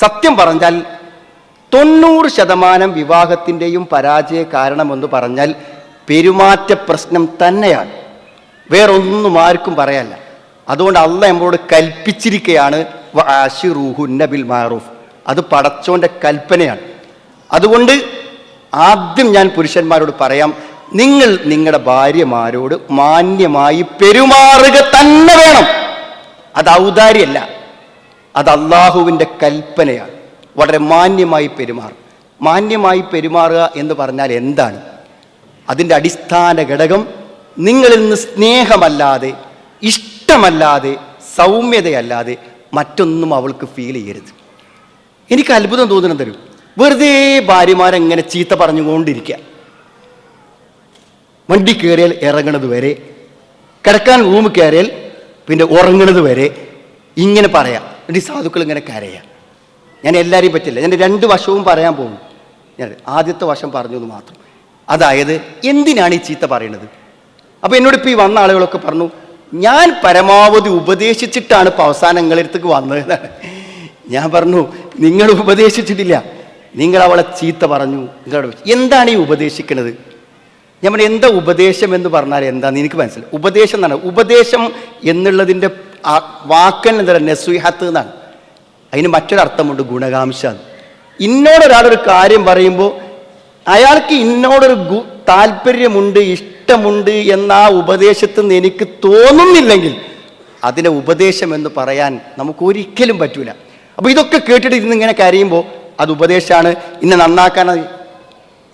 സത്യം പറഞ്ഞാൽ തൊണ്ണൂറ് ശതമാനം വിവാഹത്തിന്റെയും പരാജയ കാരണമെന്ന് പറഞ്ഞാൽ പെരുമാറ്റ പ്രശ്നം തന്നെയാണ്. വേറൊന്നും ആർക്കും പറയാല്ല. അതുകൊണ്ട് അല്ല നമ്മളോട് കൽപ്പിച്ചിരിക്കുകയാണ് ബിൽ മാറൂഫ്. അത് പടച്ചോന്റെ കൽപ്പനയാണ്. അതുകൊണ്ട് ആദ്യം ഞാൻ പുരുഷന്മാരോട് പറയാം നിങ്ങൾ നിങ്ങളുടെ ഭാര്യമാരോട് മാന്യമായി പെരുമാറുക തന്നെ വേണം. അത് ഔദാര്യമല്ല. അത് അള്ളാഹുവിന്റെ കൽപ്പനയാണ്. വളരെ മാന്യമായി പെരുമാറും. മാന്യമായി പെരുമാറുക എന്ന് പറഞ്ഞാൽ എന്താണ്? അതിന്റെ അടിസ്ഥാന ഘടകം നിങ്ങളിൽ നിന്ന് സ്നേഹമല്ലാതെ ഇഷ്ടമല്ലാതെ സൗമ്യതയല്ലാതെ മറ്റൊന്നും അവൾക്ക് ഫീൽ ചെയ്യരുത്. എനിക്ക് അത്ഭുതം തോന്നുന്നത് തരും വെറുതെ ഭാര്യമാരെങ്ങനെ ചീത്ത പറഞ്ഞുകൊണ്ടിരിക്കുക. വണ്ടി കയറിയാൽ ഇറങ്ങണത് വരെ കിടക്കാൻ റൂം കയറിയാൽ പിന്നെ ഉറങ്ങണത് വരെ ഇങ്ങനെ പറയാം. എന്നിട്ട് ഈ സാധുക്കൾ ഇങ്ങനെ കരയുക ഞാൻ എല്ലാവരെയും പറ്റില്ല. ഞാൻ രണ്ട് വശവും പറയാൻ പോകും ഞാൻ ആദ്യത്തെ വശം പറഞ്ഞു എന്ന് മാത്രം. അതായത് എന്തിനാണ് ഈ ചീത്ത പറയണത്? അപ്പോൾ എന്നോട് ഇപ്പോൾ ഈ വന്ന ആളുകളൊക്കെ പറഞ്ഞു ഞാൻ പരമാവധി ഉപദേശിച്ചിട്ടാണ് ഇപ്പോൾ അവസാനങ്ങളടുത്തേക്ക് വന്നത്. എന്നാണ് ഞാൻ പറഞ്ഞു നിങ്ങൾ ഉപദേശിച്ചിട്ടില്ല. നിങ്ങൾ അവളെ ചീത്ത പറഞ്ഞു. നിങ്ങളോട് എന്താണ് ഈ ഉപദേശിക്കുന്നത് ഞാൻ പറഞ്ഞു എന്താ ഉപദേശം എന്ന് പറഞ്ഞാൽ എന്താണെന്ന് എനിക്ക് മനസ്സിലായി. ഉപദേശം എന്നാണ് ഉപദേശം എന്നുള്ളതിന്റെ വാക്കൻ എന്താ നെസ്വിഹത്ത് എന്നാണ്. അതിന് മറ്റൊരർത്ഥമുണ്ട് ഗുണകാംക്ഷ. ഇന്നോടൊരാളൊരു കാര്യം പറയുമ്പോൾ അയാൾക്ക് ഇന്നോടൊരു ഗു താല്പര്യമുണ്ട് ഇഷ്ടമുണ്ട് എന്ന ആ ഉപദേശത്തിൽ നിന്ന് എനിക്ക് തോന്നുന്നില്ലെങ്കിൽ അതിനെ ഉപദേശം എന്ന് പറയാൻ നമുക്ക് ഒരിക്കലും പറ്റൂല. അപ്പോൾ ഇതൊക്കെ കേട്ടിട്ട് ഇന്ന് ഇങ്ങനെ കരയുമ്പോൾ അത് ഉപദേശമാണ് ഇന്നെ നന്നാക്കാൻ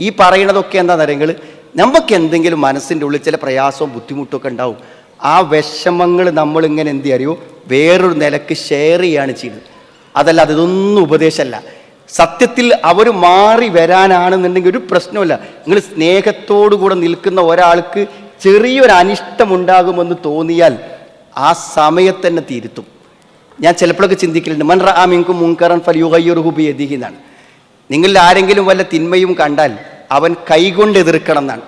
ഈ പറയണതൊക്കെ എന്താ കാര്യങ്ങൾ നമുക്ക് എന്തെങ്കിലും മനസ്സിന്റെ ഉള്ളിൽ ചില പ്രയാസവും ബുദ്ധിമുട്ടൊക്കെ ഉണ്ടാവും. ആ വിഷമങ്ങൾ നമ്മളിങ്ങനെ എന്ത് അറിയോ? വേറൊരു നിലയ്ക്ക് ഷെയർ ചെയ്യാണ് ചെയ്യുന്നത്. അതല്ല അതൊന്നും ഉപദേശമല്ല. സത്യത്തിൽ അവർ മാറി വരാനാണെന്നുണ്ടെങ്കിൽ ഒരു പ്രശ്നമില്ല നിങ്ങൾ സ്നേഹത്തോടു കൂടെ നിൽക്കുന്ന ഒരാൾക്ക് ചെറിയൊരു അനിഷ്ടമുണ്ടാകുമെന്ന് തോന്നിയാൽ ആ സമയത്ത് തന്നെ തിരുത്തും. ഞാൻ ചിലപ്പോഴൊക്കെ ചിന്തിക്കലുണ്ട് മൻ റാമിങ്കും മുൻകറൻ ഫലിയുഹയ്യുറുഹുബി എതിഹിന്നാണ് നിങ്ങളിൽ ആരെങ്കിലും വല്ല തിന്മയും കണ്ടാൽ അവൻ കൈകൊണ്ട് എതിർക്കണം എന്നാണ്.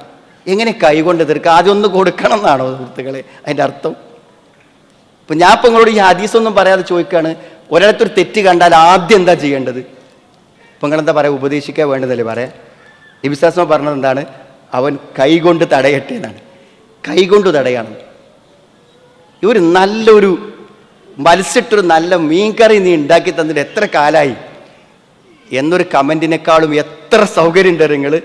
എങ്ങനെ കൈകൊണ്ട് എതിർക്കുക ആദ്യം ഒന്ന് കൊടുക്കണം എന്നാണോ സുഹൃത്തുക്കളെ? അതിന്റെ അർത്ഥം? ഇപ്പം ഞാൻ ഇപ്പം നിങ്ങളോട് ഈ ഹദീസൊന്നും പറയാതെ ചോദിക്കുകയാണ് ഒരിടത്തൊരു തെറ്റ് കണ്ടാൽ ആദ്യം എന്താ ചെയ്യേണ്ടത്? ഇപ്പം നിങ്ങളെന്താ പറയുക ഉപദേശിക്കാൻ വേണ്ടതല്ലേ പറയാം? വിശ്വാസം പറഞ്ഞത് എന്താണ്? അവൻ കൈകൊണ്ട് തടയട്ടെ എന്നാണ്. കൈകൊണ്ട് തടയണം. ഇവർ നല്ലൊരു മത്സ്യട്ടൊരു നല്ല മീൻകറി നീ ഉണ്ടാക്കി തന്നിട്ട് എത്ര കാലായി? എന്നൊരു കമന്റിനേക്കാളും എത്ര സൗകര്യമുണ്ട് നിങ്ങൾ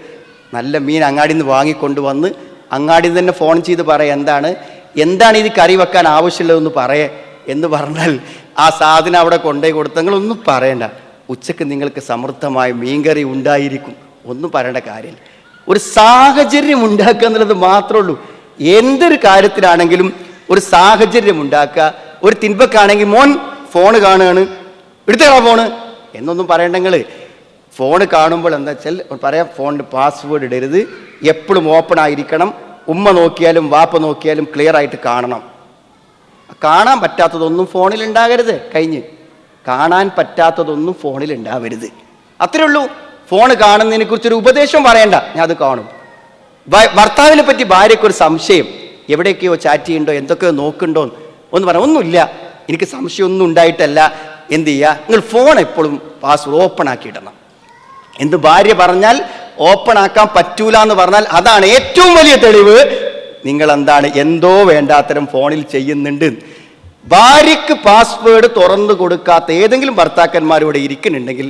നല്ല മീൻ അങ്ങാടി നിന്ന് വാങ്ങിക്കൊണ്ട് വന്ന് അങ്ങാടി തന്നെ ഫോൺ ചെയ്ത് പറയാം എന്താണ്? എന്താണ് ഇത് കറി വെക്കാൻ ആവശ്യമുള്ളതെന്ന് പറയേ എന്ന് പറഞ്ഞാൽ ആ സാധനം അവിടെ കൊണ്ടുപോയി കൊടുത്ത് നിങ്ങളൊന്നും പറയണ്ട. ഉച്ചയ്ക്ക് നിങ്ങൾക്ക് സമൃദ്ധമായ മീൻകറി ഉണ്ടായിരിക്കും. ഒന്നും പറയേണ്ട കാര്യമില്ല ഒരു സാഹചര്യം ഉണ്ടാക്കുക എന്നുള്ളത് മാത്രമേ ഉള്ളൂ. എന്തൊരു കാര്യത്തിലാണെങ്കിലും ഒരു സാഹചര്യം ഉണ്ടാക്കുക. ഒരു തിൻപക്കാണെങ്കിൽ മോൻ ഫോണ് കാണുകയാണ്. എടുത്തേക്കാ ഫോണ് എന്നൊന്നും പറയണ്ടെങ്കിൽ ഫോൺ കാണുമ്പോൾ എന്താ വെച്ചാൽ പറയാം ഫോണിന്റെ പാസ്വേഡ് ഇടരുത്. എപ്പോഴും ഓപ്പൺ ആയിരിക്കണം. ഉമ്മ നോക്കിയാലും വാപ്പ നോക്കിയാലും ക്ലിയർ ആയിട്ട് കാണണം. കാണാൻ പറ്റാത്തതൊന്നും ഫോണിൽ ഉണ്ടാകരുത്. കഴിഞ്ഞ്. കാണാൻ പറ്റാത്തതൊന്നും ഫോണിൽ ഉണ്ടാവരുത്. അത്രേ ഉള്ളൂ. ഫോൺ കാണുന്നതിനെ കുറിച്ചൊരു ഉപദേശം പറയണ്ട. ഞാൻ അത് കാണും. ഭർത്താവിനെ പറ്റി ഭാര്യയ്ക്കൊരു സംശയം. എവിടെയൊക്കെയോ ചാറ്റ് ചെയ്യുന്നുണ്ടോ? എന്തൊക്കെയോ നോക്കുന്നുണ്ടോ ഒന്ന് പറയാം ഒന്നുമില്ല. എനിക്ക് സംശയമൊന്നും ഉണ്ടായിട്ടല്ല. എന്ത് ചെയ്യുക നിങ്ങൾ ഫോൺ എപ്പോഴും പാസ്വേഡ് ഓപ്പൺ ആക്കിയിടണം എന്ത് ഭാര്യ പറഞ്ഞാൽ ഓപ്പൺ ആക്കാൻ പറ്റൂല എന്ന് പറഞ്ഞാൽ അതാണ് ഏറ്റവും വലിയ തെളിവ്. നിങ്ങൾ എന്താണ് എന്തോ വേണ്ടാത്തരം ഫോണിൽ ചെയ്യുന്നുണ്ട്. ഭാര്യക്ക് പാസ്വേഡ് തുറന്നു കൊടുക്കാത്ത ഏതെങ്കിലും ഭർത്താക്കന്മാരോട് ഇരിക്കുന്നുണ്ടെങ്കിൽ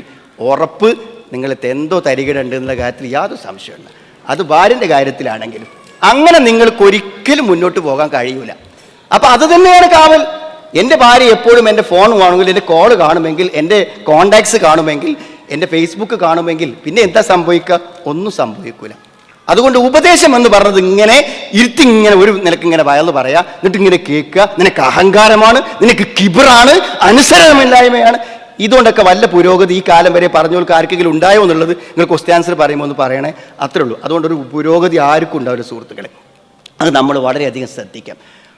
ഉറപ്പ് നിങ്ങൾക്ക് എന്തോ തരികിടുണ്ട് എന്നുള്ള കാര്യത്തിൽ യാതൊരു സംശയമില്ല അത് ഭാര്യന്റെ കാര്യത്തിലാണെങ്കിലും അങ്ങനെ നിങ്ങൾക്ക് ഒരിക്കലും മുന്നോട്ട് പോകാൻ കഴിയൂല. അപ്പൊ അത് തന്നെയാണ് കാവൽ. എന്റെ ഭാര്യ എപ്പോഴും എന്റെ ഫോൺ കാണുമെങ്കിൽ എന്റെ കോൾ കാണുമെങ്കിൽ എന്റെ കോണ്ടാക്ട്സ് കാണുമെങ്കിൽ എന്റെ ഫേസ്ബുക്ക് കാണുമെങ്കിൽ പിന്നെ എന്താ സംഭവിക്കുക ഒന്നും സംഭവിക്കൂല. അതുകൊണ്ട് ഉപദേശം എന്ന് പറഞ്ഞത് ഇങ്ങനെ ഇരുത്തി ഇങ്ങനെ ഒരു നിനക്ക് ഇങ്ങനെ വയന്ന് പറയാ എന്നിട്ട് ഇങ്ങനെ കേൾക്കുക. നിനക്ക് അഹങ്കാരമാണ് നിനക്ക് കിബിറാണ് അനുസരണമില്ലായ്മയാണ്. ഇതുകൊണ്ടൊക്കെ വല്ല പുരോഗതി ഈ കാലം വരെ പറഞ്ഞവർക്ക് ആർക്കെങ്കിലും ഉണ്ടായോ എന്നുള്ളത് നിങ്ങൾ ക്വസ്റ്റ്യൻ ആൻസർ പറയുമോ എന്ന് പറയണേ. അത്രേ ഉള്ളൂ. അതുകൊണ്ടൊരു പുരോഗതി ആർക്കും ഉണ്ടാവില്ല സുഹൃത്തുക്കളെ. അത് നമ്മൾ വളരെയധികം ശ്രദ്ധിക്കാം.